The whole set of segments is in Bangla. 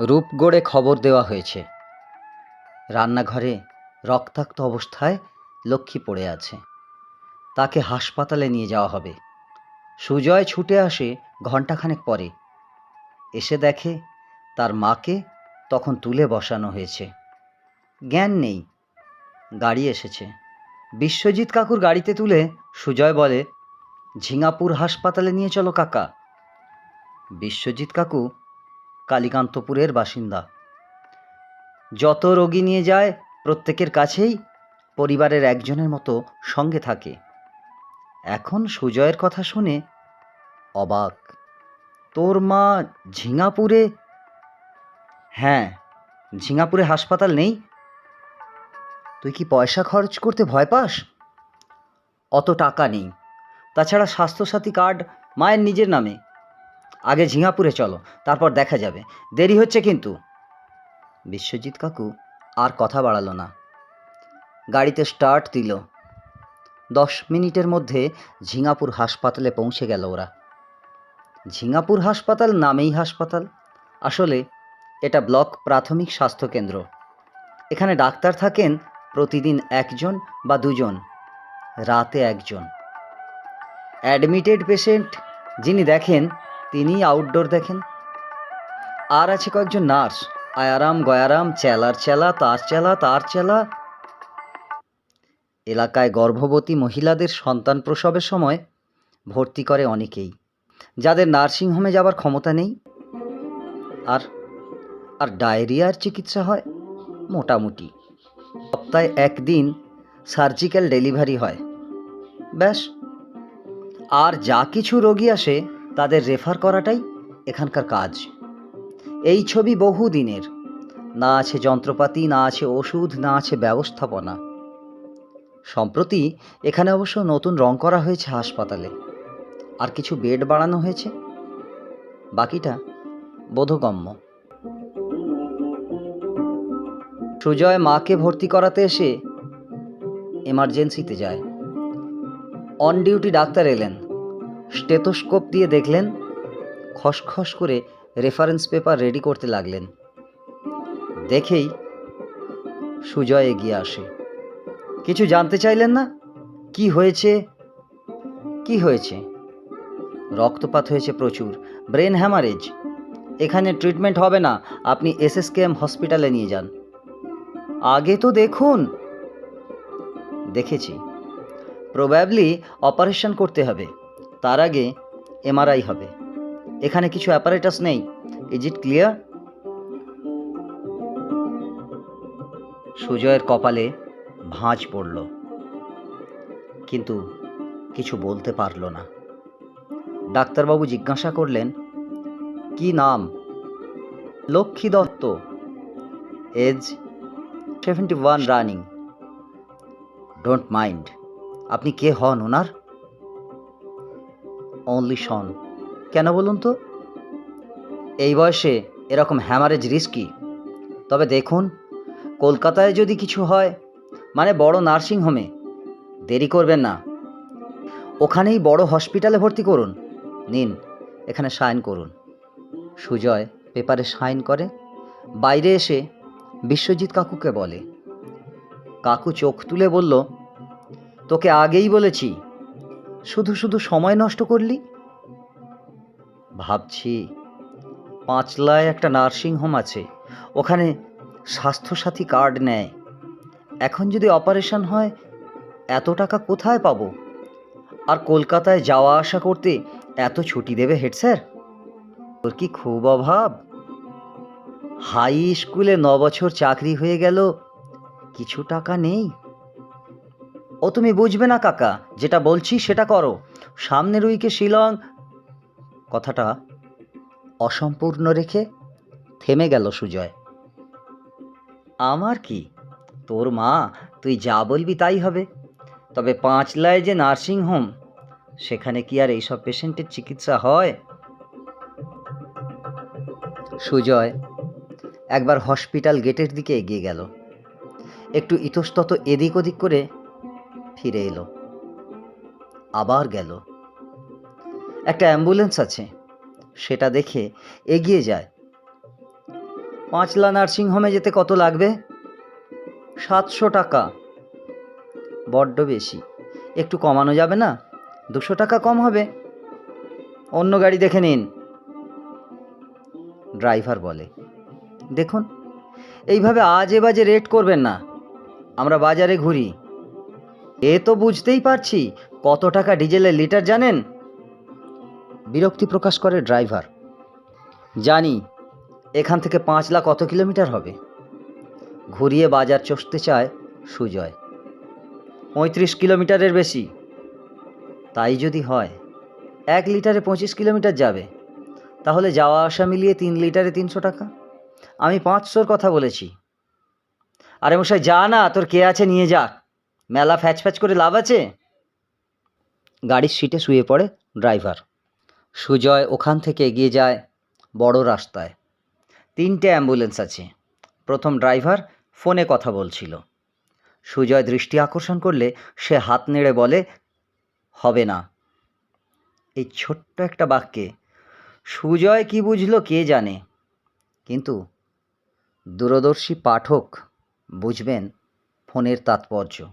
রূপগড়ে খবর দেওয়া হয়েছে। রান্নাঘরে রক্তাক্ত অবস্থায় লক্ষ্মী পড়ে আছে। তাকে হাসপাতালে নিয়ে যাওয়া হবে। সুজয় ছুটে আসে ঘণ্টাখানেক পরে। এসে দেখে তার মাকে তখন তুলে বসানো হয়েছে। জ্ঞান নেই। গাড়ি এসেছে। বিশ্বজিৎ কাকুর গাড়িতে তুলে সুজয় বলে, ঝিঙাপুর হাসপাতালে নিয়ে চলো কাকা। বিশ্বজিৎ কাকু কালীকান্তপুরের বাসিন্দা। যত রোগী নিয়ে যায় প্রত্যেকের কাছেই পরিবারের একজনের মতো সঙ্গে থাকে। এখন সুজয়ের কথা শুনে অবাক। তোর মা ঝিঙাপুরে? হ্যাঁ ঝিঙাপুরে হাসপাতাল নেই। তুই কি পয়সা খরচ করতে ভয় পাস? অত টাকা নেই। তাছাড়া স্বাস্থ্যসাথী কার্ড মায়ের নিজের নামে। আগে ঝিঙাপুরে চলো, তারপর দেখা যাবে। দেরি হচ্ছে কিন্তু। বিশ্বজিৎ কাকু আর কথা বাড়ালো না। গাড়িতে স্টার্ট দিল। দশ মিনিটের মধ্যে ঝিঙাপুর হাসপাতালে পৌঁছে গেল ওরা। ঝিঙাপুর হাসপাতাল নামেই হাসপাতাল। আসলে এটা ব্লক প্রাথমিক স্বাস্থ্যকেন্দ্র। এখানে ডাক্তার থাকেন প্রতিদিন একজন বা দুজন, রাতে একজন। অ্যাডমিটেড পেশেন্ট যিনি দেখেন তিনি আউটডোর দেখেন। আর আছে কয়েকজন নার্স আয়ারাম, গয়ারাম, চেলার চেলা, তার চেলা তার চেলা। এলাকায় গর্ভবতী মহিলাদের সন্তান প্রসবের সময় ভর্তি করে অনেকেই। যাদের নার্সিংহোমে যাবার ক্ষমতা নেই। আর আর ডায়রিয়ার চিকিৎসা হয় মোটামুটি। সপ্তাহে একদিন সার্জিক্যাল ডেলিভারি হয়। ব্যাস। আর যা কিছু রোগী আসে তাদের রেফার করাটাই এখানকার কাজ। এই ছবি বহু দিনের না আছে যন্ত্রপাতি, না আছে ওষুধ, না আছে ব্যবস্থাপনা। সম্প্রতি এখানে অবশ্য নতুন রং করা হয়েছে হাসপাতালে। আর কিছু বেড বাড়ানো হয়েছে। বাকিটা বোধগম্য। সুজয় মাকে ভর্তি করাতে এসে এমার্জেন্সিতে যায়। অন ডিউটি ডাক্তার এলেন। স্টেথোস্কোপ দিয়ে দেখলেন, খসখস করে রেফারেন্স পেপার রেডি করতে লাগলেন। দেখেই সুজয় এগিয়ে আসে। কিছু জানতে চাইলেন না? কি হয়েছে? কি হয়েছে? রক্তপাত হয়েছে প্রচুর। Brain haemorrhage. এখানে ট্রিটমেন্ট হবে না। আপনি এসএসকেএম হসপিটালে নিয়ে যান। আগে তো দেখুন। দেখেছি। প্রবাবলি অপারেশন করতে হবে। তার আগে এমআরআই হবে। এখানে কিছু অ্যাপারেটাস নেই। ইজ ইট ক্লিয়ার সুজয়ের কপালে ভাঁজ পড়ল। কিন্তু কিছু বলতে পারল না। ডাক্তারবাবু জিজ্ঞাসা করলেন, কি নাম? Lakshmi Dutta. Age seventy one running don't mind আপনি কে হন ওনার অনলি শন কেন বলুন তো? এই বয়সে এরকম হ্যামারেজ রিস্কি তবে দেখুন, কলকাতায় যদি কিছু হয় মানে বড় নার্সিং হোমে দেরি করবেন না। ওখানেই বড় হসপিটালে ভর্তি করুন। নিন, এখানে সাইন করুন। সুজয় পেপারে সাইন করে, বাইরে এসে বিশ্বজিৎ কাকুকে বলে। কাকু চোখ তুলে বলল, তোকে আগেই বলেছি শুধু শুধু সময় নষ্ট করলি? ভাবছি পাঁচলায় একটা নার্সিং হোম আছে, ওখানে স্বাস্থ্যসাথী কার্ড নেয়। এখন যদি অপারেশন হয়, এত টাকা কোথায় পাবো? আর কলকাতায় যাওয়া আসা করতে এত ছুটি দেবে হেড স্যার? তোর কি খুব অভাব? হাই স্কুলে ন বছর চাকরি হয়ে গেল, কিছু টাকা নেই। ও তুমি বুঝবে না, কাকা। যেটা বলছি সেটা করো। সামনের উইকে শিলং। কথাটা অসম্পূর্ণ রেখে থেমে গেল সুজয়। আমার কি? তোর মা, তুই যা বলবি তাই হবে। তবে পাঁচলায় যে নার্সিং হোম, সেখানে কি আর এইসব পেশেন্টের চিকিৎসা হয়? সুজয় একবার হসপিটাল গেটের দিকে এগিয়ে গেল। একটু ইতস্তত এদিক ওদিক করে ফিরে এলো। আবার গেল। একটা অ্যাম্বুলেন্স আছে। সেটা দেখে এগিয়ে যায়। পাঁচলা নার্সিংহোমে যেতে কত লাগবে? সাতশো টাকা। বড্ড বেশি। একটু কমানো যাবে না? দুশো টাকা কম হবে। অন্য গাড়ি দেখে নিন। ড্রাইভার বলে, দেখুন, এইভাবে আজে বাজে রেট করবেন না। আমরা বাজারে ঘুরি। এ তো বুঝতেই পারছি। কত টাকা ডিজেলের লিটার জানেন? বিরক্তি প্রকাশ করে ড্রাইভার। জানি, এখান থেকে পাঁচ লাখ কত কিলোমিটার হবে? ঘুরিয়ে বাজার চষতে চায় সুজয়। পঁয়ত্রিশ কিলোমিটারের বেশি। তাই যদি হয়, এক লিটারে পঁচিশ কিলোমিটার যাবে। তাহলে যাওয়া আসা মিলিয়ে তিন লিটারে তিনশো টাকা? আমি পাঁচশোর কথা বলেছি। আরে মশাই, যা না, তোর কে আছে নিয়ে যা মেলা ফ্যাচ ফ্যাচ করে লাভ আছে? গাড়ির সিটে শুয়ে পড়ে ড্রাইভার সুজয় ওখান থেকে এগিয়ে যায় বড় রাস্তায়। তিনটে অ্যাম্বুলেন্স আছে। প্রথম ড্রাইভার ফোনে কথা বলছিল। সুজয় দৃষ্টি আকর্ষণ করলে সে হাত নেড়ে বলে, হবে না। এই ছোট্ট একটা বাক্যে সুজয় কি বুঝলো কে জানে? কিন্তু দূরদর্শী পাঠক বুঝবেন ফোনের তাৎপর্য।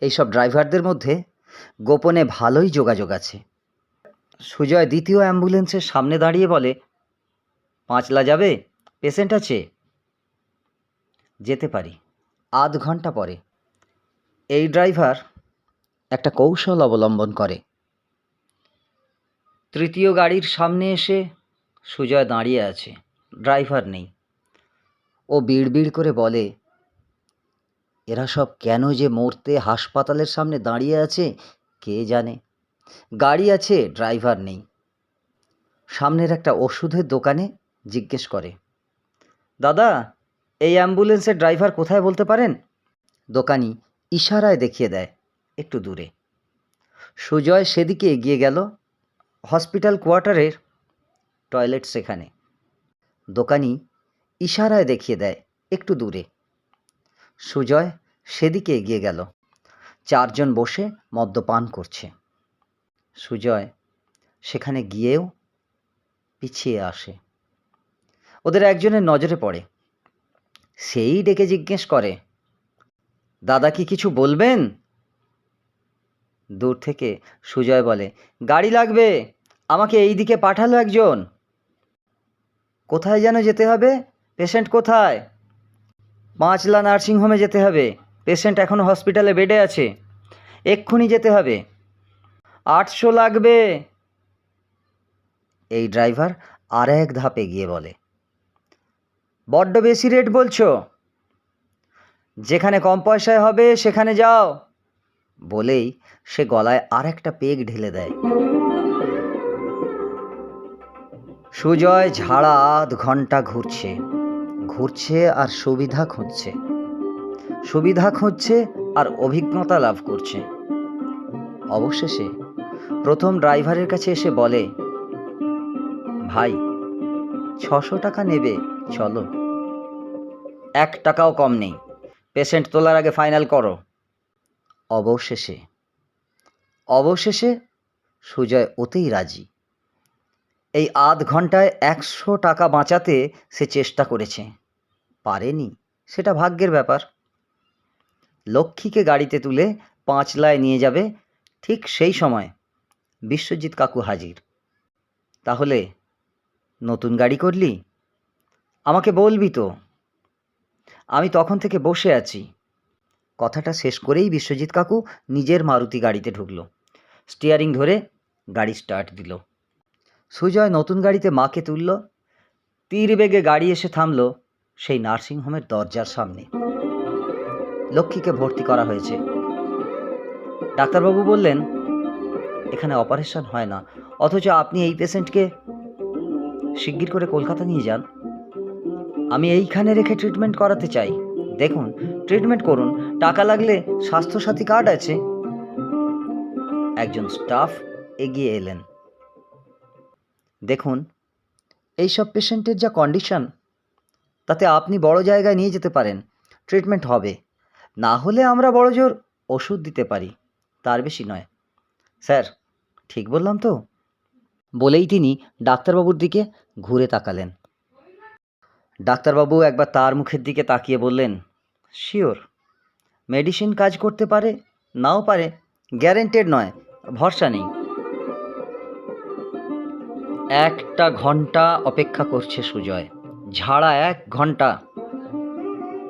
এইসব ড্রাইভারদের মধ্যে গোপনে ভালোই যোগাযোগ আছে। সুজয় দ্বিতীয় অ্যাম্বুলেন্সের সামনে দাঁড়িয়ে বলে, পাঁচলা যাবে? পেশেন্ট আছে? যেতে পারি। আধ ঘণ্টা পরে, এই ড্রাইভার একটা কৌশল অবলম্বন করে। তৃতীয় গাড়ির সামনে এসে সুজয় দাঁড়িয়ে আছে। ড্রাইভার নেই। ও বিড়বিড় করে বলে এরা সব কেন যে মরতে হাসপাতালের সামনে দাঁড়িয়ে আছে, কে জানে? গাড়ি আছে, ড্রাইভার নেই। সামনের একটা ওষুধের দোকানে জিজ্ঞেস করে, দাদা, এই অ্যাম্বুলেন্সের ড্রাইভার কোথায় বলতে পারেন? দোকানি ইশারায় দেখিয়ে দেয়, একটু দূরে। সুজয় সেদিকে এগিয়ে গেল হসপিটাল কোয়ার্টারের টয়লেট সেখানে। দোকানি ইশারায় দেখিয়ে দেয়, একটু দূরে। সুজয় সেদিকে এগিয়ে গেল। চারজন বসে মদ্যপান করছে। সুজয় সেখানে গিয়েও পিছিয়ে আসে। ওদের একজনের নজরে পড়ে। সেই ডেকে জিজ্ঞেস করে, দাদা কি কিছু বলবেন? দূর থেকে সুজয় বলে, গাড়ি লাগবে, আমাকে এই দিকে পাঠালো একজন। কোথায় যেন যেতে হবে? পেশেন্ট কোথায়? পাঁচলা নার্সিংহোমে যেতে হবে। পেশেন্ট এখন হসপিটালে বেডে আছে। এক্ষুনি যেতে হবে। আটশো লাগবে। এই ড্রাইভার আর এক ধাপে গিয়ে বলে। বড্ড বেশি রেট বলছো? যেখানে কম পয়সায় হবে, সেখানে যাও। বলেই সে গলায় আর একটা পেগ ঢেলে দেয়। সুজয় ঝাড়া আধ ঘণ্টা ঘুরছে। ঘুরছে আর সুবিধা খুঁজছে। সুবিধা খুঁজছে আর অভিজ্ঞতা লাভ করছে। অবশেষে প্রথম ড্রাইভারের কাছে এসে বলে, ভাই, ছশো টাকা নেবে, চলো। এক টাকাও কম নেই। পেশেন্ট তোলার আগে ফাইনাল করো। অবশেষে অবশেষে সুজয় ওতেই রাজি। এই আধ ঘন্টায় একশো টাকা বাঁচাতে সে চেষ্টা করেছে। পারেনি। সেটা ভাগ্যের ব্যাপার। লক্ষ্মীকে গাড়িতে তুলে পাঁচলায় নিয়ে যাবে ঠিক সেই সময় বিশ্বজিৎ কাকু হাজির। তাহলে নতুন গাড়ি করলি? আমাকে বলবি তো। আমি তখন থেকে বসে আছি। কথাটা শেষ করেই বিশ্বজিৎ কাকু নিজের মারুতি গাড়িতে ঢুকলো। স্টিয়ারিং ধরে গাড়ি স্টার্ট দিল। সুজয় নতুন গাড়িতে মাকে তুলল। তীর বেগে গাড়ি এসে থামলো। সেই নার্সিংহোমের দরজার সামনে। লক্ষ্মীকে ভর্তি করা হয়েছে। ডাক্তারবাবু বললেন, এখানে অপারেশন হয় না। অথচ আপনি এই পেশেন্টকে শিগগির করে কলকাতা নিয়ে যান। আমি এইখানে রেখে ট্রিটমেন্ট করাতে চাই। দেখুন, ট্রিটমেন্ট করুন। টাকা লাগলে স্বাস্থ্যসাথী কার্ড আছে একজন স্টাফ এগিয়ে এলেন। দেখুন, এইসব পেশেন্টের যা কন্ডিশন তাতে আপনি বড় জায়গায় নিয়ে যেতে পারেন। ট্রিটমেন্ট হবে। না হলে আমরা বড় জোর ওষুধ দিতে পারি। তার বেশি নয়। স্যার, ঠিক বললাম তো? বলেই তিনি ডাক্তারবাবুর দিকে ঘুরে তাকালেন। ডাক্তারবাবু একবার তার মুখের দিকে তাকিয়ে বললেন, শিওর, মেডিসিন কাজ করতে পারে, নাও পারে। গ্যারেন্টেড নয়, ভরসা নেই। একটা ঘণ্টা অপেক্ষা করছে সুজয়। ঝাড়া এক ঘণ্টা।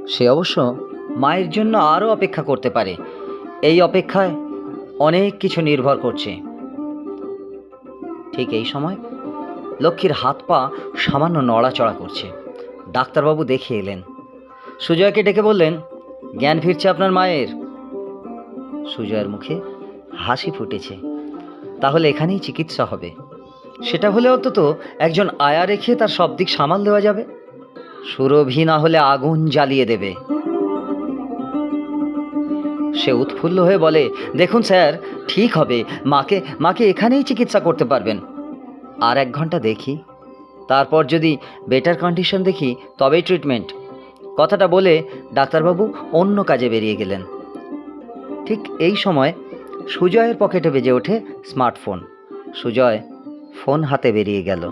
সে অবশ্য মায়ের জন্য আরও অপেক্ষা করতে পারে। এই অপেক্ষায় অনেক কিছু নির্ভর করছে। ঠিক এই সময় লক্ষ্মীর হাত পা সামান্য নড়াচড়া করছে। ডাক্তারবাবু দেখে এলেন। সুজয়কে ডেকে বললেন, জ্ঞান ফিরছে আপনার মায়ের? সুজয়ের মুখে হাসি ফুটেছে। তাহলে এখানেই চিকিৎসা হবে। সেটা হলে অন্তত একজন আয়া রেখে তার সব দিক সামাল দেওয়া যাবে। সুরভি না হলে আগুন জ্বালিয়ে দেবে। সে উৎফুল্ল হয়ে বলে, দেখুন স্যার, ঠিক হবে। মাকে মাকে এখানেই চিকিৎসা করতে পারবেন। আর এক ঘণ্টা দেখি। তারপর যদি বেটার কন্ডিশন দেখি, তবেই ট্রিটমেন্ট কথাটা বলে ডাক্তারবাবু অন্য কাজে বেরিয়ে গেলেন। ঠিক এই সময় সুজয়ের পকেটে বেজে ওঠে স্মার্টফোন সুজয় ফোন হাতে বেরিয়ে গেল।